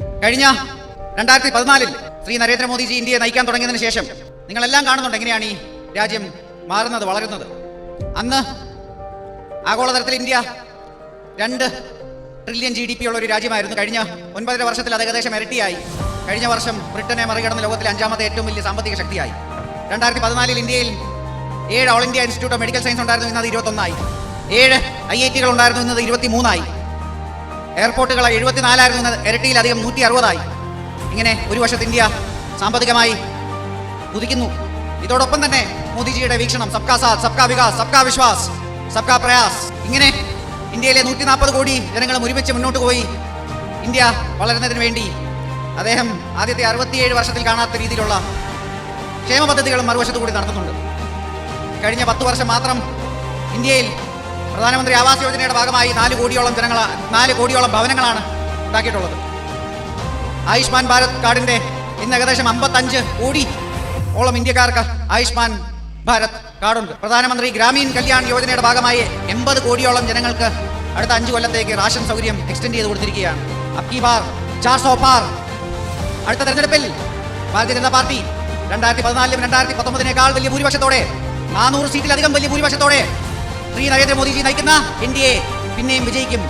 കഴിഞ്ഞ രണ്ടായിരത്തി പതിനാലിൽ ശ്രീ നരേന്ദ്രമോദിജി ഇന്ത്യയെ നയിക്കാൻ തുടങ്ങിയതിനു ശേഷം നിങ്ങളെല്ലാം കാണുന്നുണ്ട് എങ്ങനെയാണ് ഈ രാജ്യം മാറുന്നത് വളരുന്നത്. അന്ന് ആഗോളതലത്തിൽ ഇന്ത്യ രണ്ട് ട്രില്യൺ ജി ഡി പി ഉള്ള ഒരു രാജ്യമായിരുന്നു. കഴിഞ്ഞ ഒൻപതര വർഷത്തിൽ അത് ഏകദേശം ഇരട്ടിയായി. കഴിഞ്ഞ വർഷം ബ്രിട്ടനെ മറികടന്ന് ലോകത്തിലെ അഞ്ചാമത്തെ ഏറ്റവും വലിയ സാമ്പത്തിക ശക്തിയായി. രണ്ടായിരത്തി പതിനാലിൽ ഇന്ത്യയിൽ ഏഴ് all India Institute of Medical Science ഉണ്ടായിരുന്നു ഇന്നത് ഇരുപത്തൊന്നായി. ഏഴ് ഐ ഐ ടികൾ ഉണ്ടായിരുന്നു ഇന്നത് ഇരുപത്തി മൂന്നായി എയർപോർട്ടുകൾ എഴുപത്തിനാലായിരുന്നു നിന്ന് ഇരട്ടിയിലധികം നൂറ്റി അറുപതായി ഇങ്ങനെ ഒരു വശത്ത് ഇന്ത്യ സാമ്പത്തികമായി കുതിക്കുന്നു. ഇതോടൊപ്പം തന്നെ മോദിജിയുടെ വീക്ഷണം. സബ്കാ സാത് സബ്കാ വികാസ് സബ്കാ വിശ്വാസ് സബ്കാ പ്രയാസ്. ഇങ്ങനെ ഇന്ത്യയിലെ നൂറ്റി നാൽപ്പത് കോടി ജനങ്ങളും ഒരുമിച്ച് മുന്നോട്ട് പോയി ഇന്ത്യ വളരുന്നതിന് വേണ്ടി അദ്ദേഹം ആദ്യത്തെ അറുപത്തിയേഴ് വർഷത്തിൽ കാണാത്ത രീതിയിലുള്ള ക്ഷേമ പദ്ധതികളും മറുവശത്തു കൂടി നടത്തുന്നുണ്ട്. കഴിഞ്ഞ പത്ത് വർഷം മാത്രം ഇന്ത്യയിൽ പ്രധാനമന്ത്രി ആവാസ് യോജനയുടെ ഭാഗമായി നാല് കോടിയോളം ജനങ്ങൾ നാല് കോടിയോളം ഭവനങ്ങളാണ് ഉണ്ടാക്കിയിട്ടുള്ളത് ആയുഷ്മാൻ ഭാരത് കാർഡിന്റെ ഇന്ന് ഏകദേശം അമ്പത്തഞ്ച് കോടി ഓളം ഇന്ത്യക്കാർക്ക് ആയുഷ്മാൻ ഭാരത് കാർഡുണ്ട്. പ്രധാനമന്ത്രി ഗ്രാമീൺ കല്യാൺ യോജനയുടെ ഭാഗമായി എൺപത് കോടിയോളം ജനങ്ങൾക്ക് അടുത്ത അഞ്ച് കൊല്ലത്തേക്ക് റേഷൻ സൗകര്യം എക്സ്റ്റെൻഡ് ചെയ്ത് കൊടുത്തിരിക്കുകയാണ്. അബ്കി ബാർ ചാർ സോ പാർ അടുത്ത തെരഞ്ഞെടുപ്പിൽ ഭാരതീയ ജനതാ പാർട്ടി രണ്ടായിരത്തി പതിനാലിലും രണ്ടായിരത്തി പത്തൊമ്പതിനേക്കാൾ വലിയ ഭൂരിപക്ഷത്തോടെ നാനൂറ് സീറ്റിലധികം വലിയ ഭൂരിപക്ഷത്തോടെ ശ്രീ നരേന്ദ്രമോദിജി നയിക്കുന്ന ഇന്ത്യയെ പിന്നെയും വിജയിക്കും.